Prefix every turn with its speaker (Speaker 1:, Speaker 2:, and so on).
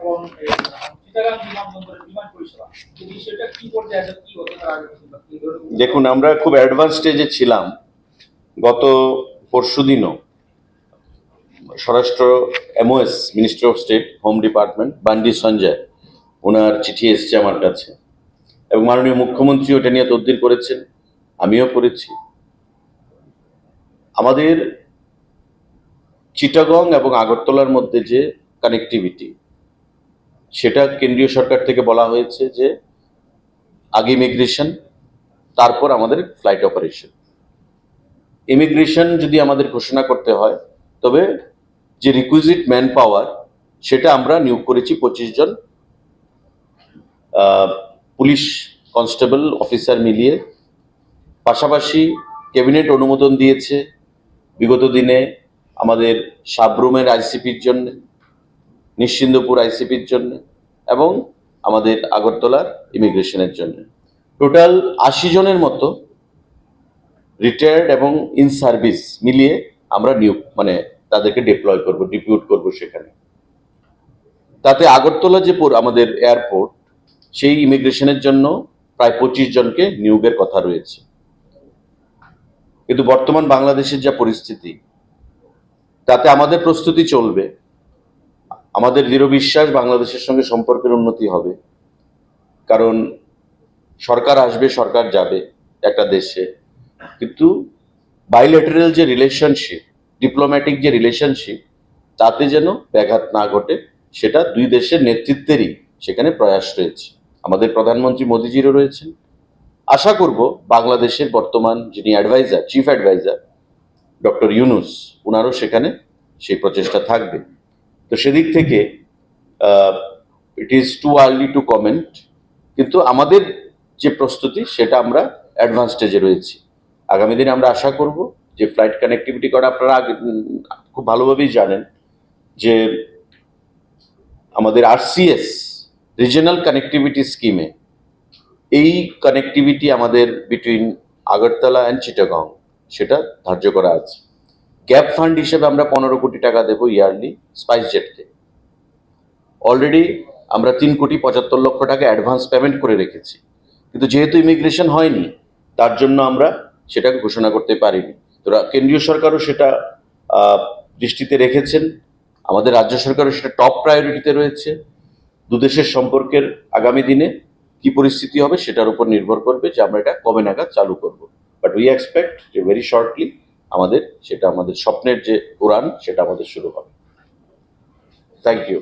Speaker 1: এবং
Speaker 2: দেখুন, আমরা খুব অ্যাডভান্স স্টেজে ছিলাম। গত পরশু দিনও স্বরাষ্ট্র MOS minister of state home department Bandi Sanjay ওনার চিঠি এসছে আমার কাছে। এবং মাননীয় মুখ্যমন্ত্রী ওটা নিয়ে তদবির করেছেন, আমিও করেছি। আমাদের চিটাগং এবং আগরতলার মধ্যে যে কানেক্টিভিটি সেটা কেন্দ্রীয় সরকার থেকে বলা হয়েছে যে আগে ইমিগ্রেশন, তারপর আমাদের ফ্লাইট অপারেশন। ইমিগ্রেশন যদি আমাদের ঘোষণা করতে হয়, তবে যে রিকুইজিট ম্যান পাওয়ার সেটা আমরা নিয়োগ করেছি পঁচিশ জন পুলিশ কনস্টেবল, অফিসার মিলিয়ে। পাশাপাশি ক্যাবিনেট অনুমোদন দিয়েছে বিগত দিনে আমাদের সাবরুমের আইসিপির জন্য, নিশ্চিন্দপুর আইসিপির জন্য। এবং আমাদের আগরতলার ইমিগ্রেশনের জন্য। টোটাল আশি জনের মতো রিটায়ার্ড এবং ইন সার্ভিস মিলিয়ে আমরা নিয়োগ মানে তাদেরকে ডিপ্লয় করব ডিপিউট করব সেখানে। তাতে আগরতলা যে আমাদের এয়ারপোর্ট সেই ইমিগ্রেশনের জন্য প্রায় পঁচিশ জনকে নিয়োগের কথা রয়েছে। কিন্তু বর্তমান বাংলাদেশের যা পরিস্থিতি, তাতে আমাদের প্রস্তুতি চলবে। আমাদের দৃঢ় বিশ্বাস বাংলাদেশের সঙ্গে সম্পর্কের উন্নতি হবে। কারণ সরকার আসবে, সরকার যাবে একটা দেশে। কিন্তু বাইলেটারাল যে রিলেশনশিপ ডিপ্লোম্যাটিক যে রিলেশনশিপ তাতে যেন ব্যাঘাত না ঘটে, সেটা দুই দেশের নেতৃত্বেরই সেখানে প্রয়াস রয়েছে। আমাদের প্রধানমন্ত্রী মোদিজিরও রয়েছেন। আশা করব বাংলাদেশের বর্তমান যিনি adviser chief adviser doctor Yunus ওনারও সেখানে সেই প্রচেষ্টা থাকবে। তো সেদিক থেকে it is too early to comment কিন্তু আমাদের যে প্রস্তুতি সেটা আমরা অ্যাডভান্স স্টেজে রয়েছি। আগামী দিনে আমরা আশা করব যে ফ্লাইট কানেক্টিভিটি করা আপনারা খুব ভালোভাবেই জানেন যে আমাদের আরসিএস রিজিয়নাল কানেক্টিভিটি স্কিমে এই কানেক্টিভিটি আমাদের বিটুইন আগরতলা অ্যান্ড চিটাগং সেটা ধার্য করা আছে। গ্যাপ ফান্ড হিসেবে আমরা পনেরো কোটি টাকা দেবো ইয়ারলি স্পাইস জেটকে। অলরেডি আমরা তিন কোটি পঁচাত্তর লক্ষ টাকা অ্যাডভান্স পেমেন্ট করে রেখেছি। কিন্তু যেহেতু ইমিগ্রেশন হয়নি, তার জন্য আমরা সেটাকে ঘোষণা করতে পারিনি। তো কেন্দ্রীয় সরকারও সেটা দৃষ্টিতে রেখেছেন। আমাদের রাজ্য সরকারও সেটা টপ প্রায়োরিটিতে রয়েছে। দুদেশের সম্পর্কের আগামী দিনে কি পরিস্থিতি হবে সেটার উপর নির্ভর করবে যে আমরা এটা কবে নাগাদ চালু করব। বাট উই এক্সপেক্ট যে ভেরি শর্টলি আমাদের সেটা আমাদের স্বপ্নের যে উড়ান সেটা আমাদের শুরু হবে। Thank you